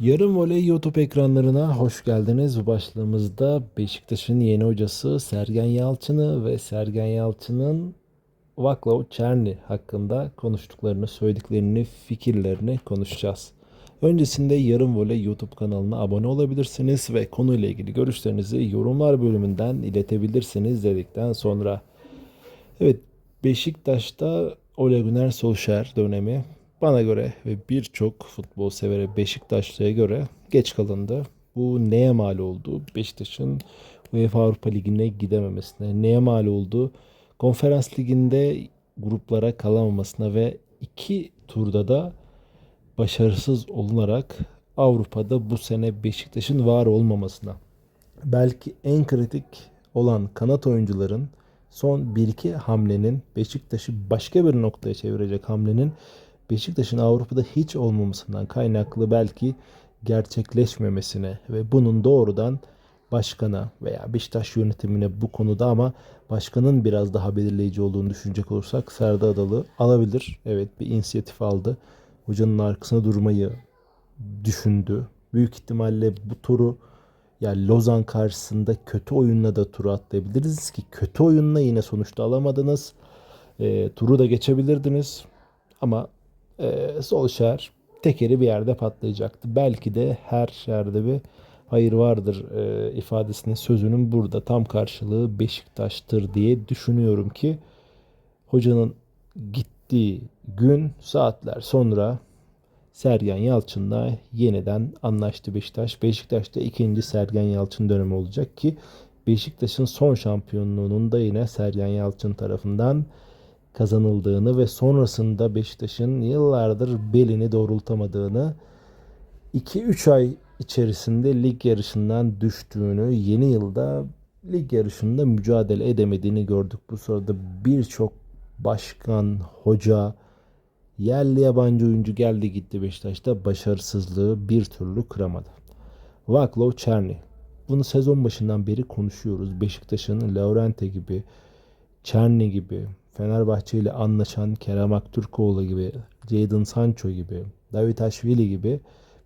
Yarım Voley YouTube ekranlarına hoş geldiniz. Bu başlığımızda Beşiktaş'ın yeni hocası Sergen Yalçın'ı ve Sergen Yalçın'ın Vaklav Çerni hakkında konuştuklarını, söylediklerini, fikirlerini konuşacağız. Öncesinde Yarım Voley YouTube kanalına abone olabilirsiniz ve konuyla ilgili görüşlerinizi yorumlar bölümünden iletebilirsiniz dedikten sonra. Evet, Beşiktaş'ta Ole Gunnar Solskjaer dönemi bana göre ve birçok futbol severe Beşiktaşlı'ya göre geç kalındı. Bu neye mal oldu? Beşiktaş'ın UEFA Avrupa Ligi'ne gidememesine. Neye mal oldu? Konferans Ligi'nde gruplara kalamamasına ve iki turda da başarısız olunarak Avrupa'da bu sene Beşiktaş'ın var olmamasına. Belki en kritik olan kanat oyuncuların son 1-2 hamlenin Beşiktaş'ı başka bir noktaya çevirecek hamlenin Beşiktaş'ın Avrupa'da hiç olmamasından kaynaklı belki gerçekleşmemesine ve bunun doğrudan başkana veya Beşiktaş yönetimine bu konuda ama başkanın biraz daha belirleyici olduğunu düşünecek olursak Serdar Adalı alabilir. Evet bir inisiyatif aldı. Hocanın arkasına durmayı düşündü. Büyük ihtimalle bu turu yani Lozan karşısında kötü oyunla da turu atlayabiliriz ki kötü oyunla yine sonuçta alamadınız. E, turu da geçebilirdiniz. Ama e, Solskjaer tekeri bir yerde patlayacaktı. Belki de her yerde bir hayır vardır e, ifadesinin sözünün burada tam karşılığı Beşiktaş'tır diye düşünüyorum ki hocanın gittiği gün saatler sonra Sergen Yalçın'la yeniden anlaştı Beşiktaş. Beşiktaş'ta ikinci Sergen Yalçın dönemi olacak ki Beşiktaş'ın son şampiyonluğunun da yine Sergen Yalçın tarafından kazanıldığını ve sonrasında Beşiktaş'ın yıllardır belini doğrultamadığını 2-3 ay içerisinde lig yarışından düştüğünü, yeni yılda lig yarışında mücadele edemediğini gördük. Bu sırada birçok başkan, hoca, yerli yabancı oyuncu geldi gitti Beşiktaş'ta başarısızlığı bir türlü kıramadı. Vaklav Çerni. Bunu sezon başından beri konuşuyoruz. Beşiktaş'ın Laurente gibi, Çerni gibi, Fenerbahçe ile anlaşan Kerem Aktürkoğlu gibi, Jadon Sancho gibi, David Aşvili gibi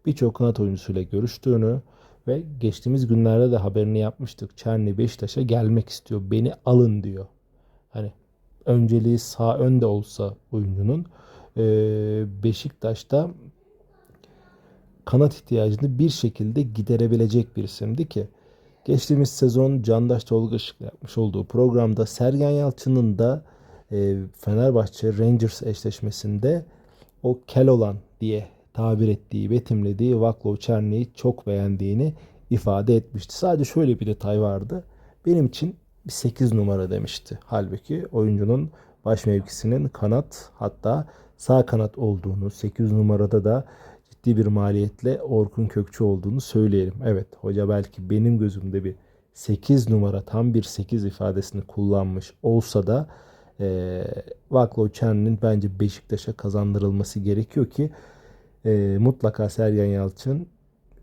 birçok kanat oyuncusuyla görüştüğünü ve geçtiğimiz günlerde de haberini yapmıştık. Çerni Beşiktaş'a gelmek istiyor. Beni alın diyor. Hani önceliği sağ önde olsa oyuncunun Beşiktaş'ta kanat ihtiyacını bir şekilde giderebilecek bir isimdi ki geçtiğimiz sezon Candaş Tolga Işık'la yapmış olduğu programda Sergen Yalçın'ın da e, Fenerbahçe Rangers eşleşmesinde o kel olan diye tabir ettiği, betimlediği Vaklav Çerni'yi çok beğendiğini ifade etmişti. Sadece şöyle bir detay vardı. Benim için bir 8 numara demişti. Halbuki oyuncunun baş mevkisinin kanat hatta sağ kanat olduğunu, 8 numarada da ciddi bir maliyetle Orkun Kökçü olduğunu söyleyelim. Evet hoca belki benim gözümde bir 8 numara tam bir 8 ifadesini kullanmış olsa da e, Vaklav Çen'in bence Beşiktaş'a kazandırılması gerekiyor ki e, mutlaka Sergen Yalçın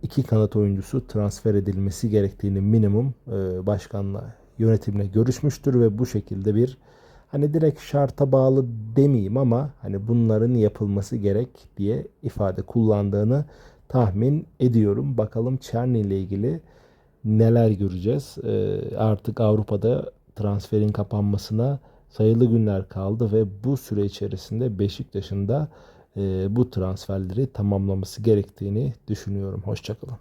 iki kanat oyuncusu transfer edilmesi gerektiğini minimum e, başkanla yönetimle görüşmüştür ve bu şekilde bir hani direkt şarta bağlı demeyeyim ama hani bunların yapılması gerek diye ifade kullandığını tahmin ediyorum. Bakalım Çerni ile ilgili neler göreceğiz. E, artık Avrupa'da transferin kapanmasına sayılı günler kaldı ve bu süre içerisinde Beşiktaş'ın da e, bu transferleri tamamlaması gerektiğini düşünüyorum. Hoşçakalın.